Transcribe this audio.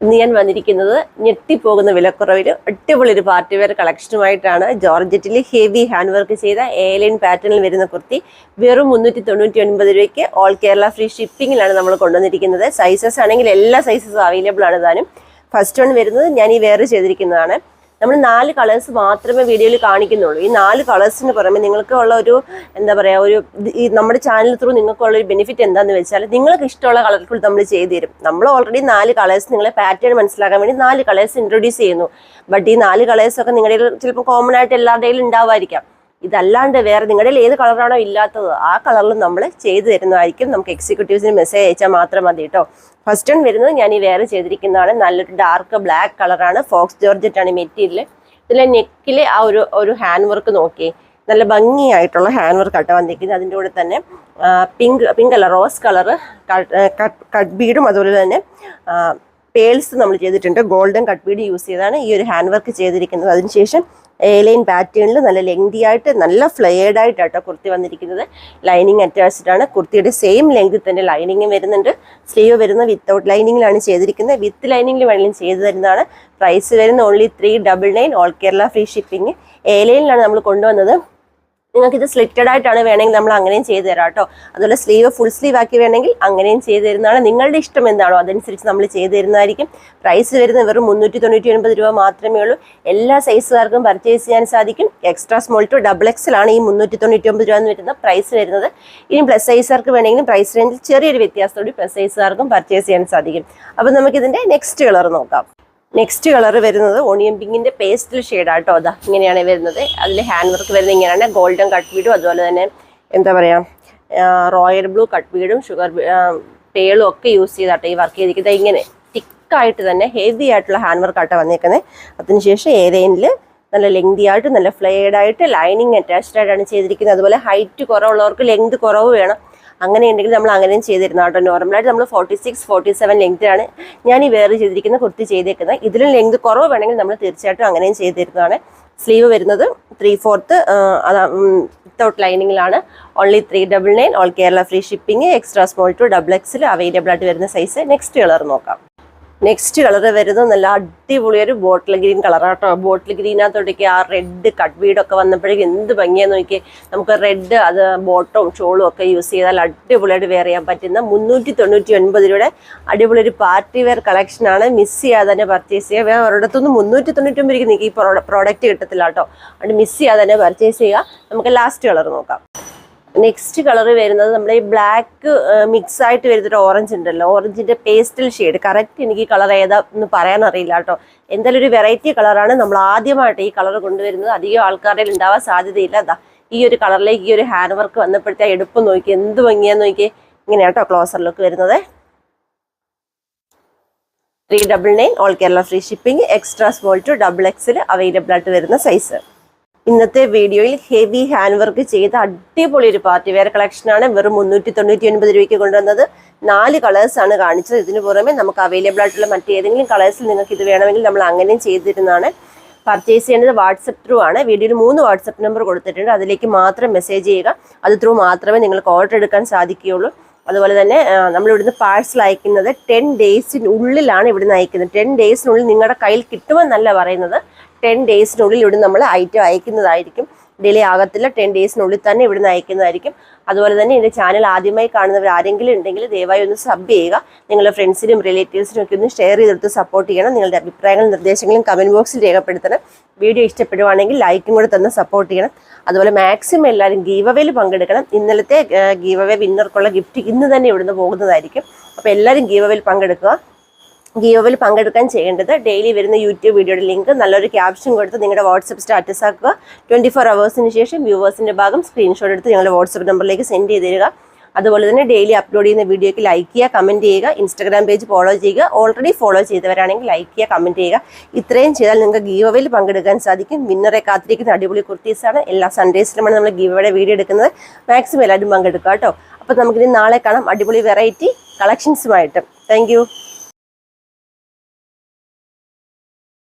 ഞാൻ വന്നിരിക്കുന്നത് ഞെട്ടിപ്പോകുന്ന വിലക്കുറവിൽ അടിപൊളി ഒരു പാർട്ടി വെയർ കളക്ഷനുമായിട്ടാണ് ജോർജറ്റിൽ ഹെവി ഹാൻഡ് വർക്ക് ചെയ്ത എയർലൈൻ പാറ്റേണിൽ വരുന്ന കുർത്തി വെറും മുന്നൂറ്റി തൊണ്ണൂറ്റി ഒൻപത് രൂപയ്ക്ക് ഓൾ കേരള ഫ്രീ ഷിപ്പിങ്ങിലാണ് നമ്മൾ കൊണ്ടുവന്നിരിക്കുന്നത്. സൈസസ് ആണെങ്കിൽ എല്ലാ സൈസസും അവൈലബിൾ ആണ് താനും. ഫസ്റ്റ് വൺ വരുന്നത് ഞാൻ ഈ വെയർ ചെയ്തിരിക്കുന്നതാണ്. നമ്മൾ നാല് കളേഴ്സ് മാത്രമേ വീഡിയോയിൽ കാണിക്കുന്നുള്ളൂ. ഈ നാല് കളേഴ്സിന് പുറമെ നിങ്ങൾക്ക് ഉള്ള ഒരു എന്താ പറയുക ഒരു ഈ നമ്മുടെ ചാനൽ ത്രൂ നിങ്ങൾക്കുള്ള ഒരു ബെനിഫിറ്റ് എന്താണെന്ന് വെച്ചാൽ നിങ്ങൾക്ക് ഇഷ്ടമുള്ള കളർഫുൾ നമ്മൾ ചെയ്തു തരും. നമ്മൾ ഓൾറെഡി നാല് കളേഴ്സ് നിങ്ങളെ പാറ്റേൺ മനസ്സിലാക്കാൻ വേണ്ടി നാല് കളേഴ്സ് ഇൻട്രൊഡ്യൂസ് ചെയ്യുന്നു. ബട്ട് ഈ നാല് കളേഴ്സൊക്കെ നിങ്ങളുടെ ചിലപ്പോൾ കോമൺ ആയിട്ട് എല്ലാവരുടെയും ഉണ്ടാവുമായിരിക്കാം. ഇതല്ലാണ്ട് വേറെ നിങ്ങളുടെ ഏത് കളറാണോ ഇല്ലാത്തത് ആ കളറിൽ നമ്മൾ ചെയ്തു തരുന്നതായിരിക്കും. നമുക്ക് എക്സിക്യൂട്ടീവ്സിന് മെസ്സേജ് അയച്ചാൽ മാത്രം മതി കേട്ടോ. ഫസ്റ്റ് വൺ വരുന്നത് ഞാൻ ഈ വേറെ ചെയ്തിരിക്കുന്നതാണ് നല്ലൊരു ഡാർക്ക് ബ്ലാക്ക് കളറാണ് ഫോക്സ് ജോർജറ്റ് ആണ് മെറ്റീരിയൽ ഇതിലെ നെക്കിലെ ആ ഒരു ഒരു ഹാൻഡ് വർക്ക് നോക്കി. നല്ല ഭംഗിയായിട്ടുള്ള ഹാൻഡ് വർക്ക് ആട്ടോ വന്നിരിക്കുന്നത്. അതിന്റെ കൂടെ തന്നെ പിങ്ക് പിങ്ക് അല്ല റോസ് കളറ് കട്ട് ബീഡും അതുപോലെ തന്നെ പേൾസ് നമ്മൾ ചെയ്തിട്ടുണ്ട്. ഗോൾഡൻ കട്ട് ബീഡ് യൂസ് ചെയ്താണ് ഈ ഒരു ഹാൻഡ് വർക്ക് ചെയ്തിരിക്കുന്നത്. അതിനുശേഷം എലൈൻ പാറ്റേണിൽ നല്ല ലെങ്തി ആയിട്ട് നല്ല ഫ്ലെയർഡായിട്ട് ആയിട്ടാട്ടോ കുർത്തി വന്നിരിക്കുന്നത്. ലൈനിങ് അറ്റാച്ച്ഡ് ആണ്. കുർത്തിയുടെ സെയിം ലെങ്തിൽ തന്നെ ലൈനിങ് വരുന്നുണ്ട്. സ്ലീവ് വരുന്ന വിത്തൗട്ട് ലൈനിങ്ങിലാണ് ചെയ്തിരിക്കുന്നത്. വിത്ത് ലൈനിങ്ങിൽ വേണമെങ്കിലും ചെയ്തു തരുന്നതാണ്. പ്രൈസ് വരുന്ന only three double nine all Kerala free shipping എയർലൈനിലാണ് നമ്മൾ കൊണ്ടുവന്നത്. നിങ്ങൾക്ക് ഇത് സ്ലിറ്റഡ് ആയിട്ടാണ് വേണമെങ്കിൽ നമ്മൾ അങ്ങനെയും ചെയ്തു തരാം കേട്ടോ. അതുപോലെ സ്ലീവ് ഫുൾ സ്ലീവ് ആക്കി വേണമെങ്കിൽ അങ്ങനെയും ചെയ്തു തരുന്നതാണ്. നിങ്ങളുടെ ഇഷ്ടം എന്താണോ അതനുസരിച്ച് നമ്മൾ ചെയ്തു തരുന്നതായിരിക്കും. പ്രൈസ് വരുന്നത് വെറും മുന്നൂറ്റി തൊണ്ണൂറ്റി ഒൻപത് രൂപ മാത്രമേ ഉള്ളൂ. എല്ലാ സൈസുകാർക്കും പർച്ചേസ് ചെയ്യാൻ സാധിക്കും. Extra small to double XL ആണ് ഈ മുന്നൂറ്റി തൊണ്ണൂറ്റി ഒമ്പത് രൂപ എന്ന് വരുന്ന പ്രൈസ് വരുന്നത്. ഇനി പ്ലസ് സൈസുകാർക്ക് വേണമെങ്കിലും പ്രൈസ് റേഞ്ചിൽ ചെറിയൊരു വ്യത്യാസത്തോടെ പ്ലസ് സൈസുകാർക്കും പർച്ചേസ് ചെയ്യാൻ സാധിക്കും. അപ്പോൾ നമുക്കിതിന്റെ നെക്സ്റ്റ് കളർ നോക്കാം. നെക്സ്റ്റ് കളർ വരുന്നത് ഓണിയൻ പിങ്കിന്റെ പേസ്റ്റൽ ഷെയ്ഡാട്ടോ അതാ. ഇങ്ങനെയാണ് വരുന്നത്. അതിൽ ഹാൻഡ് വർക്ക് വരുന്നത് ഇങ്ങനെയാണ്. ഗോൾഡൻ കട്ട് വീടും അതുപോലെ തന്നെ എന്താ പറയുക റോയൽ ബ്ലൂ കട്ട് വീടും ഷുഗർ പേളും ഒക്കെ യൂസ് ചെയ്താട്ടോ ഈ വർക്ക് ചെയ്തിരിക്കുന്നത്. ഇങ്ങനെ തിക്കായിട്ട് തന്നെ ഹെവി ആയിട്ടുള്ള ഹാൻഡ് വർക്ക് ആട്ടോ വന്നേക്കുന്നത് അതിനുശേഷം ഏതെങ്കിലും നല്ല ലെങ്തി ആയിട്ട് നല്ല ഫ്ലെയർഡ് ആയിട്ട് ലൈനിങ് അറ്റാച്ച്ഡ് ആയിട്ടാണ് ചെയ്തിരിക്കുന്നത്. അതുപോലെ ഹൈറ്റ് കുറവുള്ളവർക്ക് ലെങ്ത് കുറവ് വേണം. അങ്ങനെ ഉണ്ടെങ്കിൽ നമ്മൾ അങ്ങനെയും ചെയ്തിരുന്നു കേട്ടോ. നോർമലായിട്ട് നമ്മൾ ഫോർട്ടി സിക്സ് ഫോർട്ടി സെവൻ ലെങ്ത്തിലാണ് ഞാൻ ഈ വേറെ ചെയ്തിരിക്കുന്ന കുർത്തി ചെയ്തേക്കുന്നത് ഇതിലും ലെങ്ത് കുറവ് വേണമെങ്കിൽ നമ്മൾ തീർച്ചയായിട്ടും അങ്ങനെയും ചെയ്തിരുന്നതാണ്. സ്ലീവ് വരുന്നത് three fourth without ലൈനിങ്ങിലാണ് only three double nine all Kerala free shipping extra small to double XL available ആയിട്ട് വരുന്ന സൈസ് നെക്സ്റ്റ് കളർ നോക്കാം. നെക്സ്റ്റ് കളർ വരുന്നത് നല്ല അടിപൊളി ഒരു ബോട്ടിൽ ഗ്രീൻ കളറാട്ടോ ബോട്ടിൽ ഗ്രീനകത്തോട്ടേക്ക് ആ റെഡ് കട്ട് വീടൊക്കെ വന്നപ്പോഴേക്കും എന്ത് ഭംഗിയാന്ന് നോക്കി നമുക്ക് റെഡ് അത് ബോട്ടവും ഷോളും ഒക്കെ യൂസ് ചെയ്താൽ അടിപൊളിയായിട്ട് വെയർ ചെയ്യാൻ പറ്റുന്ന മുന്നൂറ്റി തൊണ്ണൂറ്റി ഒൻപത് രൂപയുടെ അടിപൊളി ഒരു പാർട്ടി വെയർ കളക്ഷനാണ് മിസ് ചെയ്യാതെ തന്നെ പർച്ചേസ് ചെയ്യുക. വേറെ ഒരിടത്തുനിന്ന് മുന്നൂറ്റി തൊണ്ണൂറ്റി ഒമ്പത് നിങ്ങൾക്ക് ഈ പ്രോഡക്റ്റ് കിട്ടത്തില്ല കേട്ടോ. അതുകൊണ്ട് മിസ് ചെയ്യാതെ തന്നെ പർച്ചേസ് ചെയ്യുക. നമുക്ക് ലാസ്റ്റ് കളർ നോക്കാം. നെക്സ്റ്റ് കളർ വരുന്നത് നമ്മൾ ഈ ബ്ലാക്ക് മിക്സ് ആയിട്ട് വരുന്നൊരു ഓറഞ്ച് ഉണ്ടല്ലോ. ഓറഞ്ചിന്റെ പേസ്റ്റൽ ഷെയ്ഡ് കറക്റ്റ് എനിക്ക് കളർ ഏതാ എന്ന് പറയാൻ അറിയില്ല കേട്ടോ. എന്തായാലും ഒരു വെറൈറ്റി കളറാണ് നമ്മൾ ആദ്യമായിട്ട് ഈ കളർ കൊണ്ടുവരുന്നത്. അധികം ആൾക്കാരുടെ ഉണ്ടാവാൻ സാധ്യതയില്ല. അതാ ഈ ഒരു കളറിലേക്ക് ഈ ഒരു ഹാൻഡ് വർക്ക് വന്നപ്പോഴത്തെ എടുപ്പ് നോക്കി. എന്ത് ഭംഗിയാന്ന് നോക്കി. ഇങ്ങനെയാട്ടോ ക്ലോസർ ലുക്ക് വരുന്നത്. Three double nine all Kerala free shipping extra small to double XL available ആയിട്ട് വരുന്ന സൈസ് ഇന്നത്തെ വീഡിയോയിൽ ഹെവി ഹാൻഡ് വർക്ക് ചെയ്ത അടിപൊളി ഒരു പാർട്ടി വെയർ കളക്ഷനാണ് വെറും മുന്നൂറ്റി തൊണ്ണൂറ്റി ഒൻപത് രൂപയ്ക്ക് കൊണ്ടുവന്നത്. നാല് കളേഴ്സ് ആണ് കാണിച്ചത്. ഇതിന് പുറമെ നമുക്ക് അവൈലബിൾ ആയിട്ടുള്ള മറ്റേതെങ്കിലും കളേഴ്സിൽ നിങ്ങൾക്ക് ഇത് വേണമെങ്കിൽ നമ്മൾ അങ്ങനെയും ചെയ്തിരുന്നതാണ്. പർച്ചേസ് ചെയ്യേണ്ടത് വാട്സപ്പ് ത്രൂ ആണ്. വീഡിയോയിൽ മൂന്ന് വാട്സപ്പ് നമ്പർ കൊടുത്തിട്ടുണ്ട്. അതിലേക്ക് മാത്രം മെസ്സേജ് ചെയ്യുക. അത് ത്രൂ മാത്രമേ നിങ്ങൾക്ക് ഓർഡർ എടുക്കാൻ സാധിക്കുകയുള്ളൂ. അതുപോലെ തന്നെ നമ്മൾ ഇവിടുന്ന് പാഴ്സൽ അയക്കുന്നത് ടെൻ ഡേയ്സിനുള്ളിലാണ് ഇവിടുന്ന് അയക്കുന്നത്. ടെൻ ഡേയ്സിനുള്ളിൽ നിങ്ങളുടെ കയ്യിൽ കിട്ടുമെന്നല്ല പറയുന്നത്. ടെൻ ഡേയ്സിനുള്ളിൽ ഇവിടുന്ന് നമ്മൾ ഐറ്റം അയക്കുന്നതായിരിക്കും. ഡിലേ ആകത്തില്ല ടെൻ ഡേയ്സിനുള്ളിൽ തന്നെ ഇവിടുന്ന് അയക്കുന്നതായിരിക്കും. അതുപോലെ തന്നെ എന്റെ ചാനൽ ആദ്യമായി കാണുന്നവർ ആരെങ്കിലും ഉണ്ടെങ്കിൽ ദയവായി ഒന്ന് സബ് ചെയ്യുക. നിങ്ങളുടെ ഫ്രണ്ട്സിനും റിലേറ്റീവ്സിനും ഒക്കെ ഒന്ന് ഷെയർ ചെയ്തെടുത്ത് സപ്പോർട്ട് ചെയ്യണം. നിങ്ങളുടെ അഭിപ്രായങ്ങളും നിർദ്ദേശങ്ങളും കമന്റ് ബോക്സിൽ രേഖപ്പെടുത്തണം. വീഡിയോ ഇഷ്ടപ്പെടുവാണെങ്കിൽ ലൈക്കും കൂടെ തന്നെ സപ്പോർട്ട് ചെയ്യണം. അതുപോലെ മാക്സിമം എല്ലാവരും ഗീവ് അവേയിൽ പങ്കെടുക്കണം. ഇന്നലത്തെ ഗീവ് അവേ വിന്നർക്കുള്ള ഗിഫ്റ്റ് ഇന്ന് തന്നെ ഇവിടുന്ന് പോകുന്നതായിരിക്കും. അപ്പോൾ എല്ലാവരും ഗീവ് അവേയിൽ പങ്കെടുക്കുക. ഗീവോവിൽ പങ്കെടുക്കാൻ ചെയ്യേണ്ടത് ഡെയിലി വരുന്ന യൂട്യൂബ് വീഡിയോയുടെ ലിങ്ക് നല്ലൊരു ക്യാപ്ഷൻ കൊടുത്ത് നിങ്ങളുടെ വാട്സപ്പ് സ്റ്റാറ്റസ് ആക്കുക. ട്വന്റി ഫോർ അവേഴ്സിന് ശേഷം വ്യൂവേഴ്സിന്റെ ഭാഗം സ്ക്രീൻഷോട്ട് എടുത്ത് ഞങ്ങളുടെ വാട്സപ്പ് നമ്പറിലേക്ക് സെൻഡ് ചെയ്ത് തരിക. അതുപോലെ തന്നെ ഡെയിലി അപ്ലോഡ് ചെയ്യുന്ന വീഡിയോയ്ക്ക് ലൈക്ക് ചെയ്യുക കമന്റ് ചെയ്യുക ഇൻസ്റ്റാഗ്രാം പേജ് ഫോളോ ചെയ്യുക. ഓൾറെഡി ഫോളോ ചെയ്തവരാണെങ്കിൽ ലൈക്ക് ചെയ്യുക കമന്റ് ചെയ്യുക. ഇത്രയും ചെയ്താൽ നിങ്ങൾക്ക് ഗീവവയിൽ പങ്കെടുക്കാൻ സാധിക്കും. വിന്നറെ കാത്തിരിക്കുന്ന അടിപൊളി കുർത്തീസാണ് എല്ലാ സൺഡേസിലുമാണ് നമ്മൾ ഗീവയുടെ വീഡിയോ എടുക്കുന്നത്. മാക്സിമം എല്ലാവരും പങ്കെടുക്കുക കേട്ടോ. അപ്പോൾ നമുക്കിനി നാളെ കാണാം. അടിപൊളി വെറൈറ്റി കളക്ഷൻസുമായിട്ട് താങ്ക്